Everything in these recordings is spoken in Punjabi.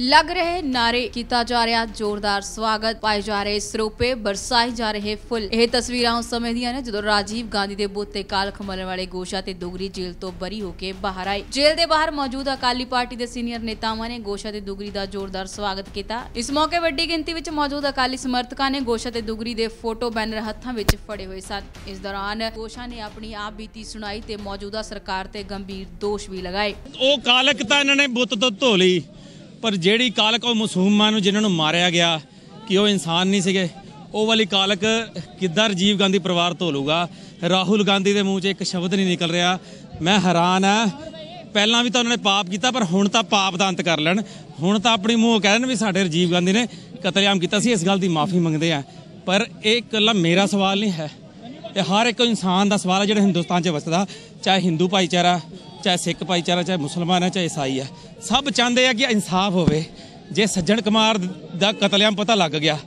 ਲੱਗ ਰਹੇ ਨਾਰੇ ਕੀਤਾ ਜਾ ਰਿਹਾ ਜ਼ੋਰਦਾਰ ਸਵਾਗਤ, ਪਾਏ ਜਾ ਰਹੇ ਸਰੋਪੇ, ਬਰਸਾਏ ਜਾ ਰਹੇ ਫੁੱਲ। ਇਹ ਤਸਵੀਰਾਂ ਉਸ ਸਮੇਂ ਦੀਆਂ ਨੇ ਜਦੋਂ ਰਾਜੀਵ ਗਾਂਧੀ ਦੇ ਬੁੱਤ ਤੇ ਕਾਲਖ ਮਲਣ ਵਾਲੇ ਗੋਸ਼ਾ ਤੇ ਦੁਗਰੀ ਜੇਲ੍ਹ ਤੋਂ ਬਰੀ ਹੋ ਕੇ ਬਾਹਰ ਆਏ। ਜੇਲ੍ਹ ਦੇ ਬਾਹਰ ਮੌਜੂਦ ਅਕਾਲੀ ਪਾਰਟੀ ਦੇ ਸੀਨੀਅਰ ਨੇਤਾਵਾਂ ਨੇ ਗੋਸ਼ਾ ਤੇ ਦੁਗਰੀ ਦਾ ਜ਼ੋਰਦਾਰ ਸਵਾਗਤ ਕੀਤਾ। ਇਸ ਮੌਕੇ ਵੱਡੀ ਗਿਣਤੀ ਵਿੱਚ ਮੌਜੂਦ ਅਕਾਲੀ ਸਮਰਥਕਾਂ ਨੇ ਗੋਸ਼ਾ ਤੇ ਦੁਗਰੀ ਦੇ ਫੋਟੋ ਬੈਨਰ ਹੱਥਾਂ ਵਿੱਚ ਫੜੇ ਹੋਏ ਸਨ। ਇਸ ਦੌਰਾਨ ਗੋਸ਼ਾ ਨੇ ਆਪਣੀ ਆਪ ਬੀਤੀ ਸੁਣਾਈ ਤੇ ਮੌਜੂਦਾ ਸਰਕਾਰ ਤੇ ਗੰਭੀਰ ਦੋਸ਼ ਵੀ ਲਗਾਏ। ਉਹ ਕਾਲਕ ਤਾਂ ਇਹਨਾਂ ਨੇ ਬੁੱਤ ਤੋਂ ਧੋ ਲਈ। ਪਰ ਜਿਹੜੀ ਕਾਲਕ ਉਹ ਮਾਸੂਮਾਂ ਨੂੰ ਜਿਨ੍ਹਾਂ ਨੂੰ ਮਾਰਿਆ ਗਿਆ ਕਿ ਉਹ ਇਨਸਾਨ ਨਹੀਂ ਸੀਗੇ, ਉਹ ਵਾਲੀ ਕਾਲਕ ਕਿੱਦਾਂ ਰਾਜੀਵ ਗਾਂਧੀ ਪਰਿਵਾਰ ਧੋਲੂਗਾ ਰਾਹੁਲ ਗਾਂਧੀ ਦੇ ਮੂੰਹ 'ਚ ਇੱਕ ਸ਼ਬਦ ਨਹੀਂ ਨਿਕਲ ਰਿਹਾ। ਮੈਂ ਹੈਰਾਨ ਆ ਪਹਿਲਾਂ ਵੀ ਤਾਂ ਉਹਨਾਂ ਨੇ ਪਾਪ ਕੀਤਾ, ਪਰ ਹੁਣ ਤਾਂ ਪਾਪ ਦਾ ਅੰਤ ਕਰ ਲੈਣ। ਹੁਣ ਤਾਂ ਆਪਣੀ ਮੂੰਹ ਕਹਿ ਦੇਣ ਵੀ ਸਾਡੇ ਰਾਜੀਵ ਗਾਂਧੀ ਨੇ ਕਤਲੇਆਮ ਕੀਤਾ ਸੀ, ਇਸ ਗੱਲ ਦੀ ਮਾਫੀ ਮੰਗਦੇ ਆ ਪਰ ਇਹ ਇਕੱਲਾ ਮੇਰਾ ਸਵਾਲ ਨਹੀਂ ਹੈ। ਇਹ ਹਰ ਇੱਕ ਇਨਸਾਨ ਦਾ ਸਵਾਲ ਹੈ, ਜਿਹੜਾ ਹਿੰਦੁਸਤਾਨ 'ਚ ਵਸਦਾ, ਚਾਹੇ ਹਿੰਦੂ ਭਾਈਚਾਰਾ ਚਾਹੇ ਸਿੱਖ ਭਾਈਚਾਰਾ ਚਾਹੇ ਮੁਸਲਮਾਨ ਹੈ ਚਾਹੇ ਈਸਾਈ ਹੈ ਸਭ ਚਾਹੁੰਦੇ ਆ ਕਿ ਇਨਸਾਫ ਹੋਵੇ। ਜੇ ਸੱਜਣ ਕੁਮਾਰ ਦਾ ਕਤਲੇਆਮ ਪਤਾ ਲੱਗ ਗਿਆ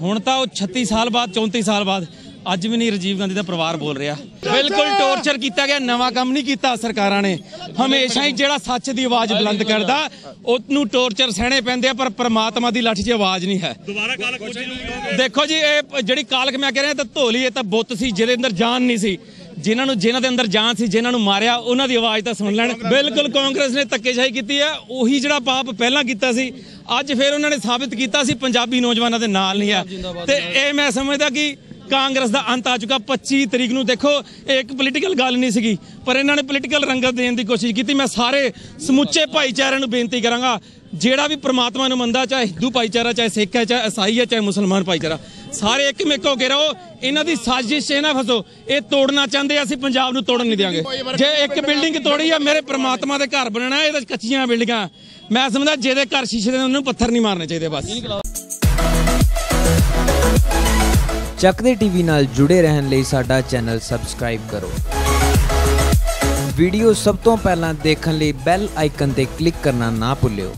ਹੁਣ ਤਾਂ ਉਹ 36 ਸਾਲ ਬਾਅਦ 34 ਸਾਲ ਬਾਅਦ ਅੱਜ ਵੀ ਨਹੀਂ ਰਾਜੀਵ ਗਾਂਧੀ ਦਾ ਪਰਿਵਾਰ ਬੋਲ ਰਿਹਾ। ਬਿਲਕੁਲ ਟੌਰਚਰ ਕੀਤਾ ਗਿਆ ਨਵਾਂ ਕੰਮ ਨਹੀਂ ਕੀਤਾ ਸਰਕਾਰਾਂ ਨੇ। ਹਮੇਸ਼ਾ ਹੀ ਜਿਹੜਾ ਸੱਚ ਦੀ ਆਵਾਜ਼ ਬੁਲੰਦ ਕਰਦਾ ਉਹਨੂੰ ਟੌਰਚਰ ਸਹਿਣੇ ਪੈਂਦੇ ਆ ਪਰ ਪ੍ਰਮਾਤਮਾ ਦੀ ਲਾਠੀ 'ਚ ਆਵਾਜ਼ ਨਹੀਂ ਹੈ। ਦੁਬਾਰਾ ਕਾਲਕ ਪੁੱਛੀ ਦੇਖੋ ਜੀ ਇਹ ਜਿਹੜੀ ਕਾਲਕ ਮੈਂ ਕਹਿ ਰਿਹਾ ਤਾਂ ਧੋਲੀ ਇਹ ਤਾਂ ਬੁੱਤ ਸੀ ਜਿਹਦੇ ਅੰਦਰ ਜਾਨ ਨਹੀਂ ਸੀ। ਜਿਨ੍ਹਾਂ ਨੂੰ ਜਿਨ੍ਹਾਂ ਦੇ ਅੰਦਰ ਜਾਨ ਸੀ ਜਿਨ੍ਹਾਂ ਨੂੰ ਮਾਰਿਆ ਉਹਨਾਂ ਦੀ ਆਵਾਜ਼ ਤਾਂ ਸੁਣ ਲੈਣ। ਬਿਲਕੁਲ ਕਾਂਗਰਸ ਨੇ ਧੱਕੇਸ਼ਾਹੀ ਕੀਤੀ ਹੈ। ਉਹੀ ਜਿਹੜਾ ਪਾਪ ਪਹਿਲਾਂ ਕੀਤਾ ਸੀ ਅੱਜ ਫਿਰ ਉਹਨਾਂ ਨੇ ਸਾਬਿਤ ਕੀਤਾ ਸੀ ਪੰਜਾਬੀ ਨੌਜਵਾਨਾਂ ਦੇ ਨਾਲ ਨਹੀਂ ਹੈ। ਤੇ ਇਹ ਮੈਂ ਸਮਝਦਾ ਕਿ ਕਾਂਗਰਸ ਦਾ ਅੰਤ ਆ ਚੁੱਕਾ। 25 ਤਰੀਕ ਨੂੰ ਦੇਖੋ ਇਹ ਇੱਕ ਪੋਲੀਟੀਕਲ ਗੱਲ ਨਹੀਂ ਸੀਗੀ ਪਰ ਇਹਨਾਂ ਨੇ ਪੋਲੀਟੀਕਲ ਰੰਗਤ ਦੇਣ ਦੀ ਕੋਸ਼ਿਸ਼ ਕੀਤੀ। ਮੈਂ ਸਾਰੇ ਸਮੁੱਚੇ ਭਾਈਚਾਰਿਆਂ ਨੂੰ ਬੇਨਤੀ ਕਰਾਂਗਾ ਜਿਹੜਾ ਵੀ ਪ੍ਰਮਾਤਮਾ ਨੂੰ ਮੰਨਦਾ ਚਾਹੇ ਹਿੰਦੂ ਭਾਈਚਾਰਾ ਚਾਹੇ ਸਿੱਖ ਹੈ ਚਾਹੇ ਈਸਾਈ ਹੈ ਚਾਹੇ ਮੁਸਲਮਾਨ ਭਾਈਚਾਰਾ ਸਾਰੇ ਇੱਕ ਮਿੱਕ ਹੋ ਕੇ ਰਹੋ। ਇਹਨਾਂ ਦੀ ਸਾਜ਼ਿਸ਼ 'ਚ ਨਾ ਫਸੋ, ਇਹ ਤੋੜਨਾ ਚਾਹੁੰਦੇ ਅਸੀਂ ਪੰਜਾਬ ਨੂੰ ਤੋੜਨ ਨਹੀਂ ਦਿਆਂਗੇ। ਜੇ ਇੱਕ ਬਿਲਡਿੰਗ ਤੋੜੀ ਆ, ਮੇਰੇ ਪ੍ਰਮਾਤਮਾ ਦੇ ਘਰ ਬਣਨਾ ਇਹ ਤਾਂ ਕੱਚੀਆਂ ਬਿਲਡਿੰਗਾਂ। ਮੈਂ ਸਮਝਦਾ ਜਿਹਦੇ ਘਰ ਸ਼ੀਸ਼ੇ ਦੇ ਉਹਨੂੰ ਪੱਥਰ ਨਹੀਂ ਮਾਰਨੇ ਚਾਹੀਦੇ ਬਸ। ਚੱਕਦੇ ਟੀਵੀ ਨਾਲ ਜੁੜੇ ਰਹਿਣ ਲਈ ਸਾਡਾ ਚੈਨਲ ਸਬਸਕ੍ਰਾਈਬ ਕਰੋ। ਵੀਡੀਓ ਸਭ ਤੋਂ ਪਹਿਲਾਂ ਦੇਖਣ ਲਈ ਬੈਲ ਆਈਕਨ ਤੇ ਕਲਿੱਕ ਕਰਨਾ ਨਾ ਭੁੱਲਿਓ।